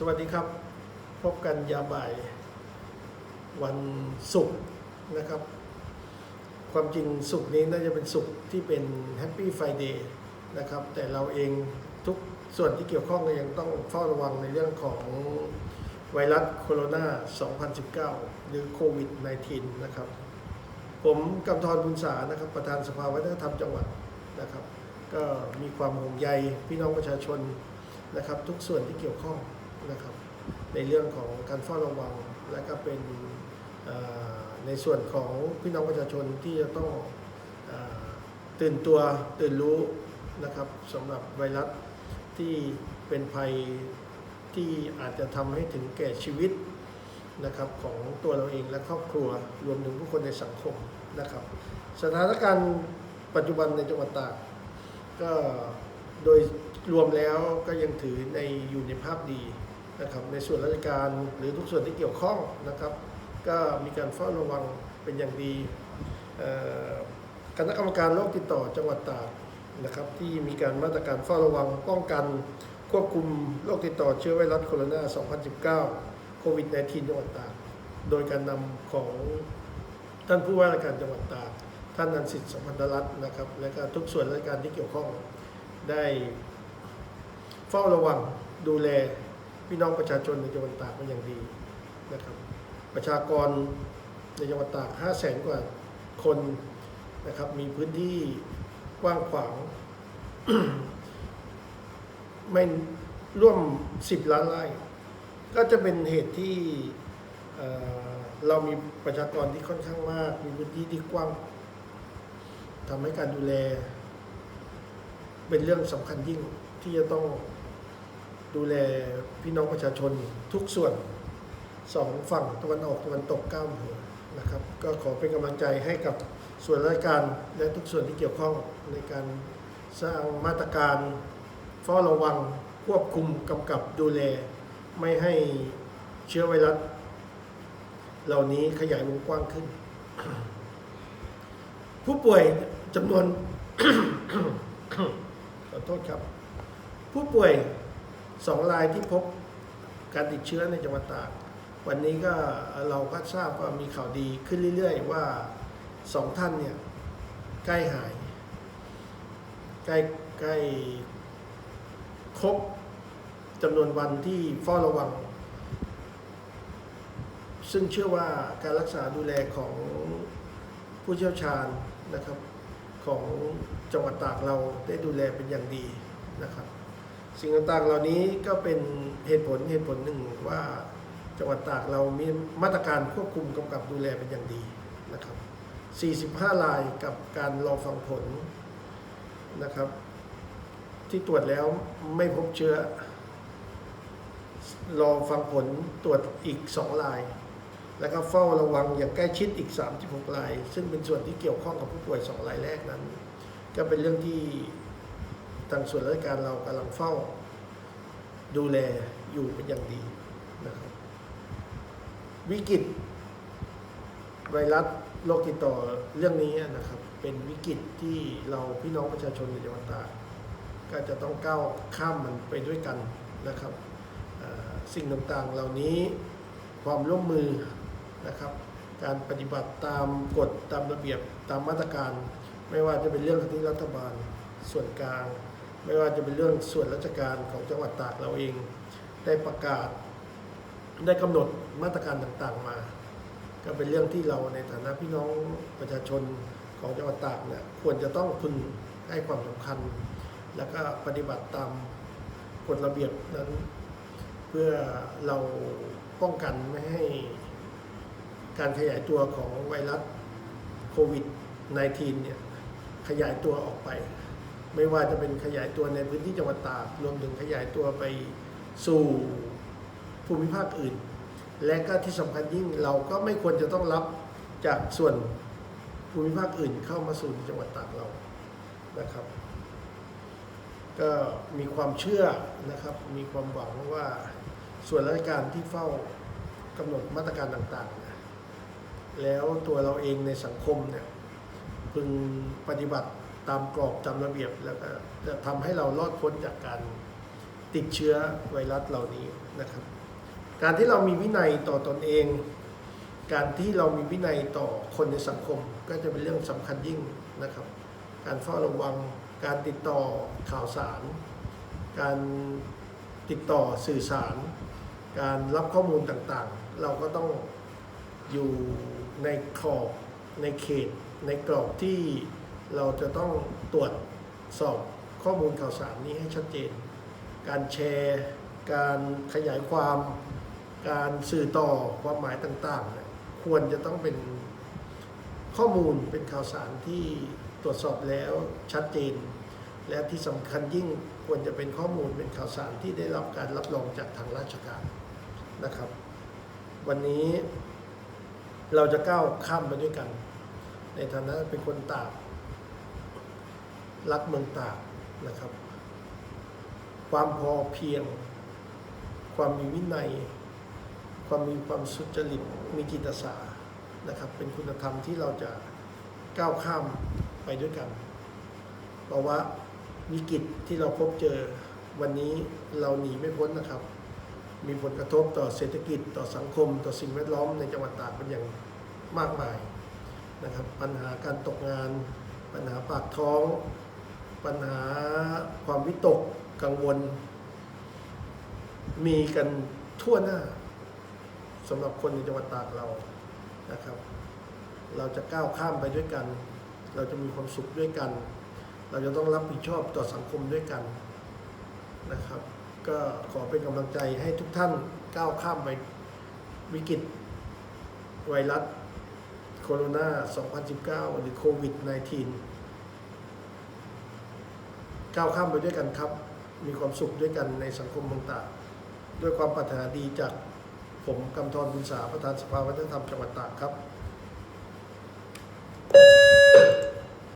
สวัสดีครับ พบกันยาบ่ายวันศุกร์นะครับ ความจริงศุกร์นี้น่าจะเป็นศุกร์ที่เป็นแฮปปี้ไฟเดย์นะครับ แต่เราเองทุกส่วนที่เกี่ยวข้องก็ยังต้องเฝ้าระวังในเรื่องของไวรัสโคโรนา 2019 หรือโควิด -19 นะครับ ผมกำธรบุญสานะครับ ประธานสภาวัฒนธรรมจังหวัดนะครับ ก็มีความห่วงใยพี่น้องประชาชนนะครับ ทุกส่วนที่เกี่ยวข้อง นะครับในเรื่องของการเฝ้าระวัง และก็เป็นในส่วนของพี่น้องประชาชนที่จะต้องอตื่นตัวตื่นรู้นะครับสำหรับไวรัสที่เป็นภัยที่อาจจะทำให้ถึงแก่ชีวิตนะครับของตัวเราเองและครอบครัวรวมถึงผู้คนในสังคมนะครับ สถานการณ์ปัจจุบันในจังหวัดตากก็โดยรวมแล้วก็ยังถือในอยู่ในภาพดี นะครับในส่วนราชการหรือทุกส่วนที่เกี่ยวข้องนะครับ ก็มีการเฝ้าระวังเป็นอย่างดีคณะกรรมการโรคติดต่อจังหวัดตากนะครับ ที่มีการมาตรการเฝ้าระวังป้องกันควบคุมโรคติดต่อเชื้อไวรัสโคโรนา 2019 โควิด -19 จังหวัดตาก โดยการนำของท่านผู้ว่าราชการจังหวัดตาก ท่านนันสิทธิ์สมพันธรัตน์นะครับ และก็ทุกส่วนราชการที่เกี่ยวข้องได้เฝ้าระวังดูแล พี่น้องประชาชนในจังหวัดตากเป็นอย่างดีนะครับ ประชากรในจังหวัดตาก5แสนกว่าคนนะครับ มีพื้นที่กว้างขวางไม่ร่วม 10 ล้านไร่ ก็จะเป็นเหตุที่เเรามีประชากรที่ค่อนข้างมาก มีพื้นที่ที่กว้างทำให้การดูแล เป็นเรื่องสำคัญยิ่งที่จะต้อง ดูแลพี่น้องประชาชนทุกส่วนสองฝั่งตะวันออกตะวันตกก้าอำเภอนะครับ ก็ขอเป็นกำลังใจให้กับส่วนราชการและทุกส่วนที่เกี่ยวข้องในการสร้างมาตรการเฝ้าระวังควบคุมกำกับดูแล ไม่ให้เชื้อไวรัสเหล่านี้ขยายวงกว้างขึ้น ผู้ป่วยจำนวนขอโทษครับ ผู้ป่วย สองรายที่พบการติดเชื้อในจังหวัดตากวันนี้ก็เราก็ทราบว่ามีข่าวดีขึ้นเรื่อย ๆ ว่าสองท่านเนี่ยใกล้หาย ใกล้ใกล้ครบจำนวนวันที่เฝ้าระวัง ซึ่งเชื่อว่าการรักษาดูแลของผู้เชี่ยวชาญนะครับของจังหวัดตากเราได้ดูแลเป็นอย่างดีนะครับ สิ่งต่างๆเหล่านี้ก็เป็นเหตุผลเหตุผลหนึ่งว่าจังหวัดตากเรามีมาตรการควบคุมกำกับดูแลเป็นอย่างดีนะครับ 45 รายกับการรอฟังผลนะครับ ที่ตรวจแล้วไม่พบเชื้อ รอฟังผลตรวจอีก 2 ราย แล้วก็เฝ้าระวังอย่างใกล้ชิดอีก 36 ราย ซึ่งเป็นส่วนที่เกี่ยวข้องกับผู้ป่วย 2 รายแรกนั้น ก็เป็นเรื่องที่ ทางส่วนราชการเรากำลังเฝ้า ดูแลอยู่เป็นอย่างดีนะครับวิกฤตไวรัสโรคติดต่อเรื่องนี้นะครับ เป็นวิกฤตที่เราพี่น้องประชาชนในจังหวัดตากก็จะต้องก้าวข้ามมันไปด้วยกันนะครับเอ่อสิ่งต่างๆเหล่านี้ความร่วมมือนะครับ การปฏิบัติตามกฎตามระเบียบตามมาตรการ ไม่ว่าจะเป็นเรื่องที่รัฐบาลส่วนกลาง ไม่ว่าจะเป็นเรื่องส่วนราชการของจังหวัดตากเราเอง ได้ประกาศ ได้กำหนดมาตรการต่างๆมา ก็เป็นเรื่องที่เราในฐานะพี่น้องประชาชนของจังหวัดตากเนี่ยควรจะต้องพึงให้ความสำคัญ แล้วก็ปฏิบัติตามกฎระเบียบนั้น เพื่อเราป้องกันไม่ให้การขยายตัวของไวรัสโควิด -19 เนี่ยขยายตัวออกไป ไม่ว่าจะเป็นขยายตัวในพื้นที่จังหวัดตากรวมถึงขยายตัวไปสู่ภูมิภาคอื่น และก็ที่สำคัญยิ่งเราก็ไม่ควรจะต้องรับจากส่วนภูมิภาคอื่นเข้ามาสู่จังหวัดตากเรานะครับ ก็มีความเชื่อนะครับ มีความหวังว่าส่วนราชการที่เฝ้ากำหนดมาตรการต่างๆนะแล้วตัวเราเองในสังคมเนี่ยพึงปฏิบัติ ตามกรอบตามระเบียบแล้วก็จะทำให้เรารอดพ้นจากการติดเชื้อไวรัสเหล่านี้นะครับ การที่เรามีวินัยต่อตนเอง การที่เรามีวินัยต่อคนในสังคมก็จะเป็นเรื่องสำคัญยิ่งนะครับ การเฝ้าระวัง การติดต่อข่าวสาร การติดต่อสื่อสาร การรับข้อมูลต่างๆ เราก็ต้องอยู่ในขอบในเขตในกรอบที่ เราจะต้องตรวจสอบข้อมูลข่าวสารนี้ให้ชัดเจน การแชร์ การขยายความ การสื่อต่อความหมายต่างๆ ควรจะต้องเป็นข้อมูลเป็นข่าวสารที่ตรวจสอบแล้วชัดเจน และที่สำคัญยิ่งควรจะเป็นข้อมูลเป็นข่าวสารที่ได้รับการรับรองจากทางราชการนะครับ วันนี้เราจะก้าวข้ามไปด้วยกัน ในฐานะเป็นคนตาก รักเมืองตากนะครับ ความพอเพียง ความมีวินัย ความมีความสุจริตมีจิตอาสานะครับ เป็นคุณธรรมที่เราจะก้าวข้ามไปด้วยกันเพราะว่าวิกฤตที่เราพบเจอวันนี้เราหนีไม่พ้นนะครับ มีผลกระทบต่อเศรษฐกิจต่อสังคม ต่อสิ่งแวดล้อมในจังหวัดตากเป็นอย่างมากมายนะครับ ปัญหาการตกงาน ปัญหาปากท้อง ปัญหาความวิตกกังวล มีกันทั่วหน้าสำหรับคนในจังหวัดตากเรานะครับ เราจะก้าวข้ามไปด้วยกัน เราจะมีความสุขด้วยกัน เราจะต้องรับผิดชอบต่อสังคมด้วยกันนะครับ ก็ขอเป็นกำลังใจให้ทุกท่านก้าวข้ามไปวิกฤตไวรัสโคโรนา 2019 หรือโควิด -19 ก้าวข้ามไปด้วยกันครับ มีความสุขด้วยกันในสังคมเมืองตากด้วยความปรารถนาดีจากผมกำธรบุญสาประธานสภาวัฒนธรรมจังหวัดตากครับ